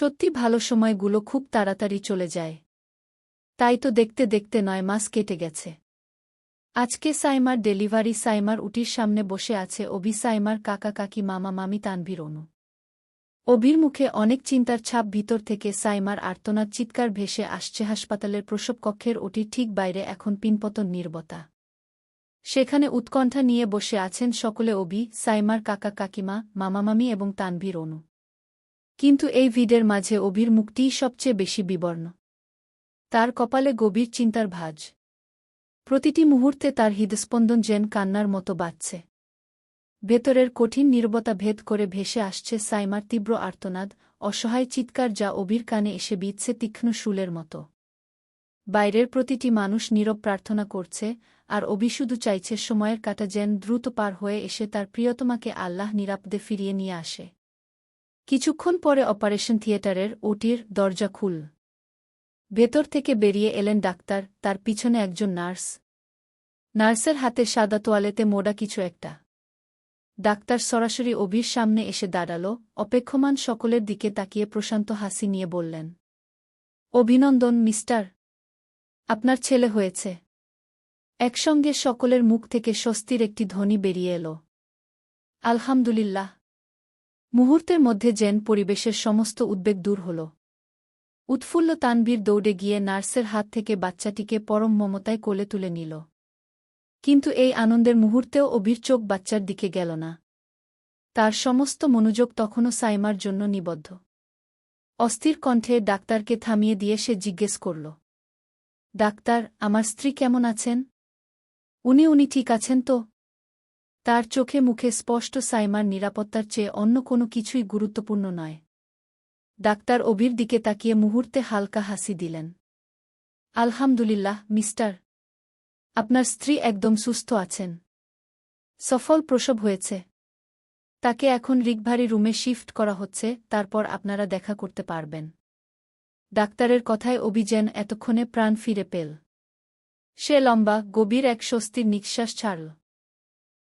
সত্যি ভালো সময়গুলো খুব তাড়াতাড়ি চলে যায়। তাই তো দেখতে দেখতে নয় মাস কেটে গেছে। আজকে সাইমার ডেলিভারি সাইমার উটির সামনে বসে আছে অভি সাইমার কাকা কাকি মামা মামি তানভীর অনু। অভির মুখে অনেক চিন্তার ছাপ ভিতর থেকে সাইমার আর্তনাদ চিৎকার ভেসে আসছে হাসপাতালের প্রসব কক্ষের ওটি ঠিক বাইরে এখন পিনপতন নির্বতা। সেখানে উৎকণ্ঠা নিয়ে বসে আছেন সকলে অভি, সাইমার কাকা কাকিমা মামামামি এবং তানভীর অনু। কিন্তু এই ভিডের মাঝে অভির মুখটিই সবচেয়ে বেশি বিবর্ণ। তার কপালে গভীর চিন্তার ভাজ। প্রতিটি মুহূর্তে তার হৃদস্পন্দন যেন কান্নার মতো বাজছে। ভেতরের কঠিন নির্বতা ভেদ করে ভেসে আসছে সাইমার তীব্র আর্তনাদ, অসহায় চিৎকার যা অবির কানে এসে বিচ্ছে তীক্ষ্ণ শুলের মতো। বাইরের প্রতিটি মানুষ নীরব প্রার্থনা করছে, আর অবি শুধু চাইছে সময়ের কাটা যেন দ্রুত পার হয়ে এসে তার প্রিয়তমাকে আল্লাহ নিরাপদে ফিরিয়ে নিয়ে আসে। কিছুক্ষণ পরে অপারেশন থিয়েটারের ওটির দরজা খুল। ভেতর থেকে বেরিয়ে এলেন ডাক্তার, তার পিছনে একজন নার্স। নার্সের হাতে সাদা তোয়ালেতে মোড়া কিছু একটা। ডাক্তার সরাসরি অভির সামনে এসে দাঁড়াল, অপেক্ষমান সকলের দিকে তাকিয়ে প্রশান্ত হাসি নিয়ে বললেন, অভিনন্দন, মিস্টার। আপনার ছেলে হয়েছে একসঙ্গে সকলের মুখ থেকে স্বস্তির একটি ধ্বনি বেরিয়ে এল। আলহামদুলিল্লাহ। মুহূর্তের মধ্যে জেন পরিবেশের সমস্ত উদ্বেগ দূর হল। উৎফুল্ল তানবীর দৌড়ে গিয়ে নার্সের হাত থেকে বাচ্চাটিকে পরম মমতায় কোলে তুলে নিল। কিন্তু এই আনন্দের মুহূর্তেও অভির চোখ বাচ্চার দিকে গেল না। তার সমস্ত মনোযোগ তখনও সাইমার জন্য নিবদ্ধ। অস্থির কণ্ঠে ডাক্তারকে থামিয়ে দিয়ে সে জিজ্ঞেস করল, ডাক্তার, আমার স্ত্রী কেমন আছেন? উনি উনি ঠিক আছেন তো? তার চোখে মুখে স্পষ্ট সাইমার নিরাপত্তার চেয়ে অন্য কোনো কিছুই গুরুত্বপূর্ণ নয়। ডাক্তার অবির দিকে তাকিয়ে মুহূর্তে হালকা হাসি দিলেন। আলহামদুলিল্লাহ, মিস্টার। আপনার স্ত্রী একদম সুস্থ আছেন। সফল প্রসব হয়েছে। তাকে এখন রিকভারি রুমে শিফট করা হচ্ছে, তারপর আপনারা দেখা করতে পারবেন। ডাক্তারের কথায় অভিযান এতক্ষণে প্রাণ ফিরে পেল। সে লম্বা, গভীর এক স্বস্তির নিঃশ্বাস ছাড়ল।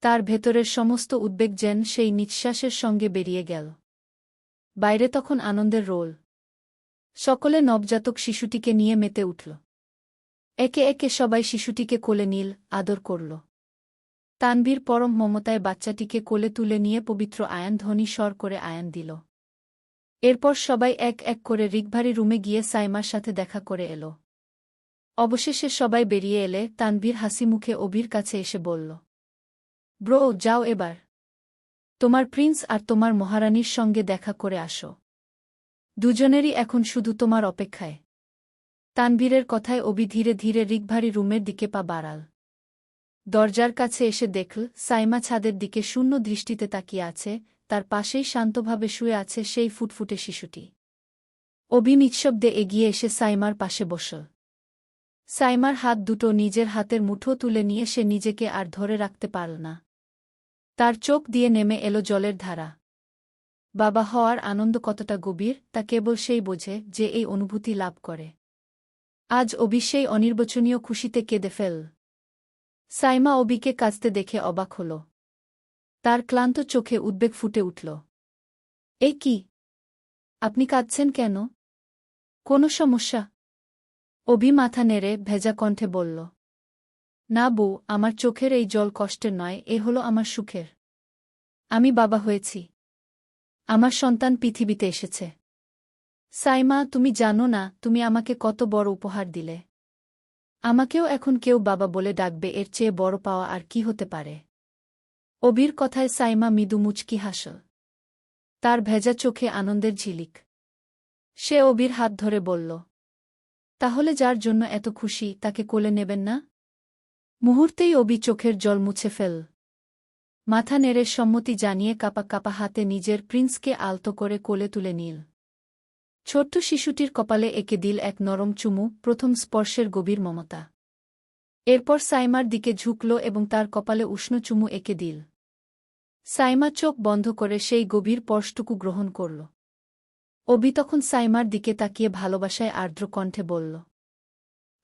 তার ভেতরের সমস্ত উদ্বেগ যেন সেই নিঃশ্বাসের সঙ্গে বেরিয়ে গেল। বাইরে তখন আনন্দের রোল। সকলে নবজাতক শিশুটিকে নিয়ে মেতে উঠল। একে একে সবাই শিশুটিকে কোলে নীল, আদর করল। তানবীর পরম মমতায় বাচ্চাটিকে কোলে তুলে নিয়ে পবিত্র আয়ান ধ্বনি স্বর করে আয়ান দিল। এরপর সবাই এক এক করে রিকভারি রুমে গিয়ে সাইমার সাথে দেখা করে এল। অবশেষে সবাই বেরিয়ে এলে তানবীর হাসি মুখে অবির কাছে এসে বলল ব্রো, যাও এবার। তোমার প্রিন্স আর তোমার মহারানীর সঙ্গে দেখা করে আসো। দুজনেরই এখন শুধু তোমার অপেক্ষায়। তানবীরের কথায় অবি ধীরে ধীরে রিকভারি রুমের দিকে পা বাড়াল। দরজার কাছে এসে দেখল, সাইমা ছাদের দিকে শূন্য দৃষ্টিতে তাকিয়ে আছে, তার পাশেই শান্তভাবে শুয়ে আছে সেই ফুটফুটে শিশুটি। অবি নিঃশব্দে এগিয়ে এসে সাইমার পাশে বসল। সাইমার হাত দুটো নিজের হাতের মুঠো তুলে নিয়ে সে নিজেকে আর ধরে রাখতে পারল না। তার চোখ দিয়ে নেমে এলো জলের ধারা। বাবা হওয়ার আনন্দ কতটা গভীর, তা কেবল সেই বোঝে যে এই অনুভূতি লাভ করে। আজ অবি সেই অনির্বচনীয় খুশিতে কেঁদে ফেল। সাইমা অবিকে কাঁচতে দেখে অবাক হল। তার ক্লান্ত চোখে উদ্বেগ ফুটে উঠল। এ কি? আপনি কাঁদছেন কেন? কোনো সমস্যা? অবি মাথা নেড়ে ভেজা কণ্ঠে বলল। না বউ, আমার চোখের এই জল কষ্টের নয়, এ হল আমার সুখের। আমি বাবা হয়েছি। আমার সন্তান পৃথিবীতে এসেছে। সাইমা, তুমি জানো না, তুমি আমাকে কত বড় উপহার দিলে। আমাকেও এখন কেউ বাবা বলে ডাকবে, এর চেয়ে বড় পাওয়া আর কি হতে পারে? অবির কথায় সাইমা মৃদু মুচকি হাসল। তার ভেজা চোখে আনন্দের ঝিলিক। সে অবির হাত ধরে বলল, তাহলে যার জন্য এত খুশি, তাকে কোলে নেবেন না? মুহূর্তেই অবি চোখের জল মুছে ফেল। মাথা নেড়ে সম্মতি জানিয়ে কাপা কাপা হাতে নিজের প্রিন্সকে আলতো করে কোলে তুলে নিল। ছোট্ট শিশুটির কপালে একে দিল এক নরম চুমু, প্রথম স্পর্শের গভীর মমতা। এরপর সাইমার দিকে ঝুঁকল এবং তার কপালে উষ্ণ চুমু একে দিল। সাইমা চোখ বন্ধ করে সেই গভীর পর্শটুকু গ্রহণ করল। অবি তখন সাইমার দিকে তাকিয়ে ভালোবাসায় আর্দ্র কণ্ঠে বলল,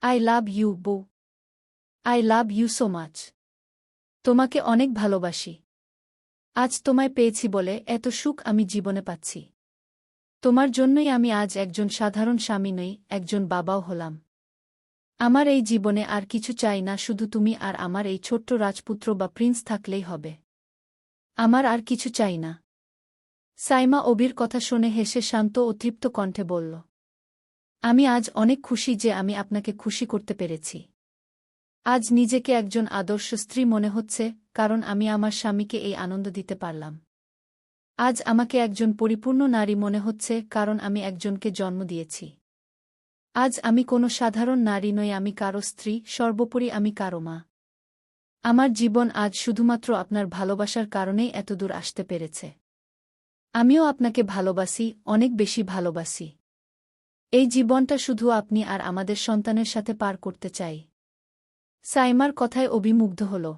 আই লাভ ইউ, বউ। I love you so much তোমাকে অনেক ভালোবাসি। আজ তোমায় পেয়েছি বলে এত সুখ আমি জীবনে পাচ্ছি। তোমার জন্যই আমি আজ একজন সাধারণ স্বামী নই, একজন বাবাও হলাম। আমার এই জীবনে আর কিছু চাই না, শুধু তুমি আর আমার এই ছোট্ট রাজপুত্র বা প্রিন্স থাকলেই হবে। আমার আর কিছু চাই না। সাইমা অবির কথা শুনে হেসে শান্ত ও তৃপ্ত কণ্ঠে বলল, আমি আজ অনেক খুশি যে আমি আপনাকে খুশি করতে পেরেছি। আজ নিজেকে একজন আদর্শ স্ত্রী মনে হচ্ছে, কারণ আমি আমার স্বামীকে এই আনন্দ দিতে পারলাম। আজ আমাকে একজন পরিপূর্ণ নারী মনে হচ্ছে, কারণ আমি একজনকে জন্ম দিয়েছি। আজ আমি কোনো সাধারণ নারী নই, আমি কারও স্ত্রী, সর্বোপরি আমি কারও মা। আমার জীবন আজ শুধুমাত্র আপনার ভালোবাসার কারণেই এতদূর আসতে পেরেছে। আমিও আপনাকে ভালোবাসি, অনেক বেশি ভালোবাসি। এই জীবনটা শুধু আপনি আর আমাদের সন্তানের সাথে পার করতে চাই। সাইমার কথায় অভিমুগ্ধ হল।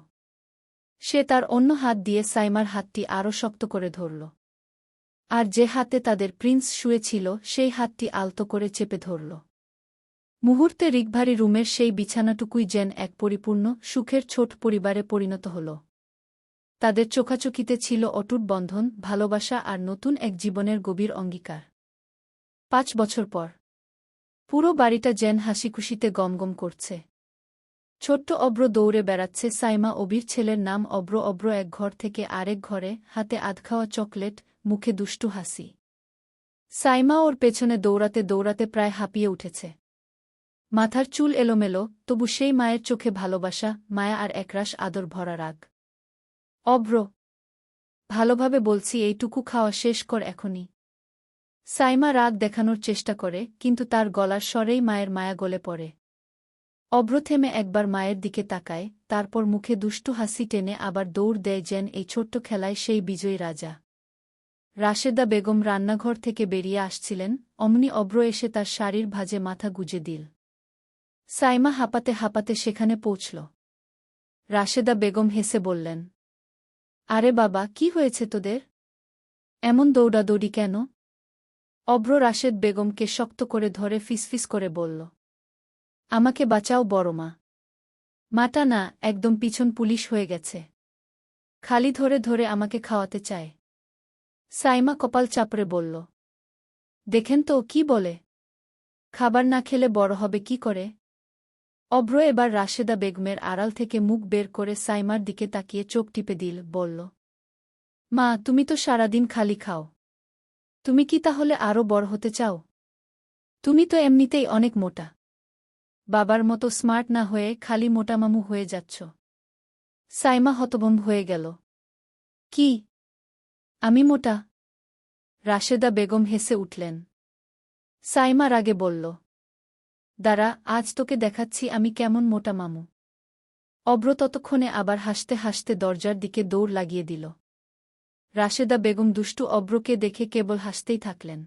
সে তার অন্য হাত দিয়ে সাইমার হাতটি আরও শক্ত করে ধরল। আর যে হাতে তাদের প্রিন্স শুয়েছিল সেই হাতটি আলতো করে চেপে ধরল। মুহূর্তে রিকভারি রুমের সেই বিছানাটুকুই যেন এক পরিপূর্ণ, সুখের ছোট পরিবারে পরিণত হল। তাদের চোখাচোখিতে ছিল অটুট বন্ধন, ভালোবাসা আর নতুন এক জীবনের গভীর অঙ্গীকার। পাঁচ বছর পর। পুরো বাড়িটা যেন হাসিখুশিতে গমগম করছে। ছোট্ট অব্র দৌড়ে বেড়াচ্ছে সাইমা অবির ছেলের নাম অব্র। অব্র এক ঘর থেকে আরেক ঘরে হাতে আধখাওয়া চকলেট, মুখে দুষ্টু হাসি। সাইমা ওর পেছনে দৌড়াতে দৌড়াতে প্রায় হাঁপিয়ে উঠেছে। মাথার চুল এলোমেলো, তবু সেই মায়ের চোখে ভালোবাসা, মায়া আর একরাশ আদর ভরা রাগ। অব্র, ভালোভাবে বলছি, এইটুকু খাওয়া শেষ কর এখনই। সাইমা রাগ দেখানোর চেষ্টা করে, কিন্তু তার গলার স্বরেই মায়ের মায়া গলে পড়ে। অব্র থেমে একবার মায়ের দিকে তাকায়, তারপর মুখে দুষ্টু হাসি টেনে আবার দৌড় দেয় যেন এই ছোট্ট খেলায় সেই বিজয়ী রাজা। রাশেদা বেগম রান্নাঘর থেকে বেরিয়ে আসছিলেন, অমনি অব্র এসে তার শাড়ির ভাজে মাথা গুজে দিল। সাইমা হাঁপাতে হাঁপাতে সেখানে পৌঁছল। রাশেদা বেগম হেসে বললেন, আরে বাবা, কি হয়েছে তোদের? এমন দৌড়াদৌড়ি কেন? অব্র রাশেদ বেগমকে শক্ত করে ধরে ফিসফিস করে বলল আমাকে বাঁচাও বড় মা। মাটা না, একদম পিছন পুলিশ হয়ে গেছে। খালি ধরে ধরে আমাকে খাওয়াতে চায়। সাইমা কপাল চাপড়ে বলল, দেখেন তো, কি বলে? খাবার না খেলে বড় হবে কি করে? অব্র এবার রাশেদা বেগমের আড়াল থেকে মুখ বের করে সাইমার দিকে তাকিয়ে চোখ টিপে দিল, বলল, মা, তুমি তো সারাদিন খালি খাও। তুমি কি তাহলে আরও বড় হতে চাও? তুমি তো এমনিতেই অনেক মোটা। বাবার মতো স্মার্ট না হয়ে খালি মোটামামু হয়ে যাচ্ছ। সাইমা হতবম্ব হয়ে গেল। কি? আমি মোটা? রাশেদা বেগম হেসে উঠলেন। সাইমা রাগে বলল, দাঁড়া, আজ তোকে দেখাচ্ছি আমি কেমন মোটা মামু অব্র ততক্ষণে আবার হাসতে হাসতে দরজার দিকে দৌড় লাগিয়ে দিল। রাশেদা বেগম দুষ্টু অব্রকে দেখে কেবল হাসতেই থাকলেন।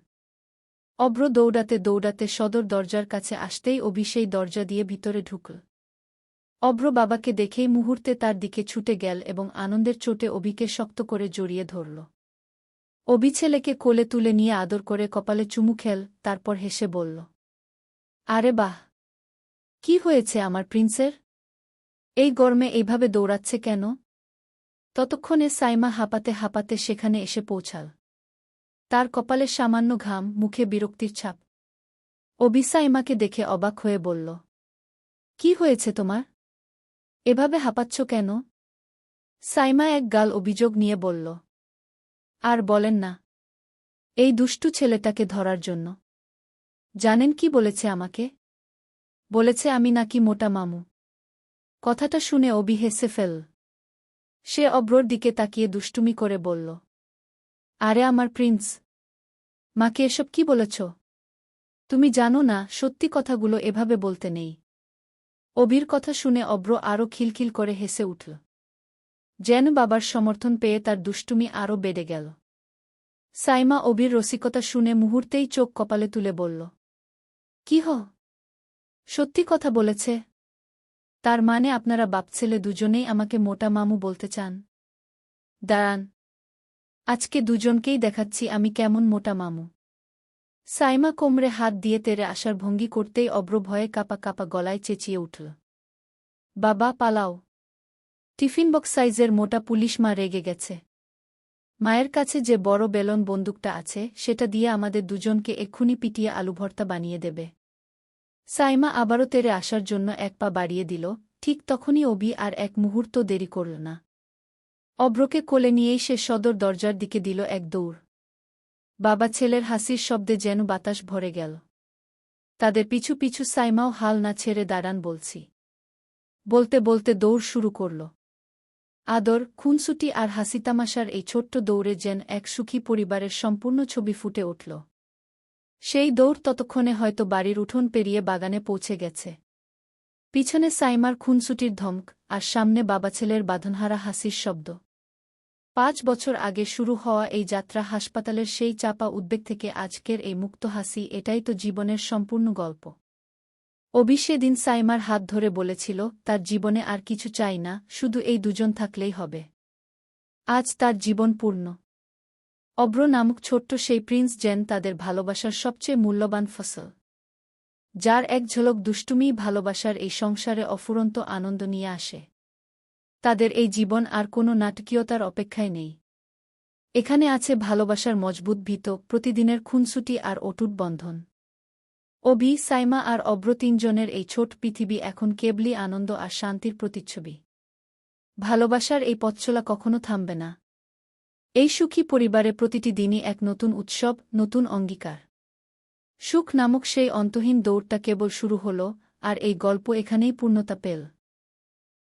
অব্র দৌড়াতে দৌড়াতে সদর দরজার কাছে আসতেই অভি সেই দরজা দিয়ে ভিতরে ঢুকল অব্র বাবাকে দেখেই মুহূর্তে তার দিকে ছুটে গেল এবং আনন্দের চোটে অভিকে শক্ত করে জড়িয়ে ধরল। অভি ছেলেকে কোলে তুলে নিয়ে আদর করে কপালে চুমু খেল, তারপর হেসে বলল, আরে বাহ! কি হয়েছে আমার প্রিন্সের? এই গরমে এইভাবে দৌড়াচ্ছে কেন? ততক্ষণে সাইমা হাঁপাতে হাঁপাতে সেখানে এসে পৌঁছাল। তার কপালে সামান্য ঘাম, মুখে বিরক্তির ছাপ। অবি সাইমাকে দেখে অবাক হয়ে বলল, কি হয়েছে তোমার? এভাবে হাঁপাচ্ছ কেন? সাইমা এক গাল অভিযোগ নিয়ে বলল, আর বলেন না, এই দুষ্টু ছেলেটাকে ধরার জন্য। জানেন কি বলেছে আমাকে? বলেছে আমি নাকি মোটা মামু। কথাটা শুনে অবি হেসে ফেল। সে অব্রর দিকে তাকিয়ে দুষ্টুমি করে বলল আরে আমার প্রিন্স। মাকে এসব কি বলেছ? তুমি জানো না, সত্যি কথাগুলো এভাবে বলতে নেই। অভির কথা শুনে অব্র আরও খিলখিল করে হেসে উঠল। যেন বাবার সমর্থন পেয়ে তার দুষ্টুমি আরও বেড়ে গেল। সাইমা অবির রসিকতা শুনে মুহূর্তেই চোখ কপালে তুলে বলল, কি হ? সত্যি কথা বলেছে? তার মানে আপনারা বাপছেলে দুজনেই আমাকে মোটা মামু বলতে চান? দাঁড়ান আজকে দুজনকেই দেখাচ্ছি আমি কেমন মোটা মামু। সাইমা কোমরে হাত দিয়ে তেরে আসার ভঙ্গি করতেই অব্র ভয়ে কাপা কাপা গলায় চেঁচিয়ে উঠল। বাবা, পালাও। টিফিন বক্স সাইজের মোটা পুলিশ মা রেগে গেছে। মায়ের কাছে যে বড় বেলন বন্দুকটা আছে, সেটা দিয়ে আমাদের দুজনকে এক্ষুনি পিটিয়ে আলুভর্তা বানিয়ে দেবে। সাইমা আবারও তেরে আসার জন্য এক পা বাড়িয়ে দিল, ঠিক তখনই অবি আর এক মুহূর্ত দেরি করল না। অব্রকে কোলে নিয়েই সে সদর দরজার দিকে দিল এক দৌড়। বাবা ছেলের হাসির শব্দে যেন বাতাস ভরে গেল। তাদের পিছু পিছু সাইমাও হাল না ছেড়ে দাঁড়ান বলছি। বলতে বলতে দৌড় শুরু করল। আদর, খুনসুটি আর হাসিতামাশার এই ছোট্ট দৌড়ে যেন এক সুখী পরিবারের সম্পূর্ণ ছবি ফুটে উঠল। সেই দৌড় ততক্ষণে হয়তো বাড়ির উঠোন পেরিয়ে বাগানে পৌঁছে গেছে। পিছনে সাইমার খুনসুটির ধমক আর সামনে বাবা ছেলের বাঁধনহারা হাসির শব্দ। পাঁচ বছর আগে শুরু হওয়া এই যাত্রা হাসপাতালের সেই চাপা উদ্বেগ থেকে আজকের এই মুক্ত হাসি এটাই তো জীবনের সম্পূর্ণ গল্প। অবি সেদিন সাইমার হাত ধরে বলেছিল, তার জীবনে আর কিছু চাই না, শুধু এই দুজন থাকলেই হবে। আজ তার জীবন পূর্ণ। অব্র নামক ছোট্ট সেই প্রিন্স জেন তাদের ভালোবাসার সবচেয়ে মূল্যবান ফসল। যার এক ঝলক দুষ্টুমিই ভালোবাসার এই সংসারে অফুরন্ত আনন্দ নিয়ে আসে। তাদের এই জীবন আর কোনো নাটকীয়তার অপেক্ষায় নেই। এখানে আছে ভালোবাসার মজবুত ভীত, প্রতিদিনের খুনসুটি আর অটুট বন্ধন। অভি সাইমা আর অব্র তিনজনের এই ছোট পৃথিবী এখন কেবলি আনন্দ আর শান্তির প্রতিচ্ছবি। ভালোবাসার এই পথচলা কখনো থামবে না। এই সুখী পরিবারে প্রতিটি দিনই এক নতুন উৎসব, নতুন অঙ্গীকার। সুখ নামক সেই অন্তহীন দৌড়টা কেবল শুরু হল, আর এই গল্প এখানেই পূর্ণতা পেল।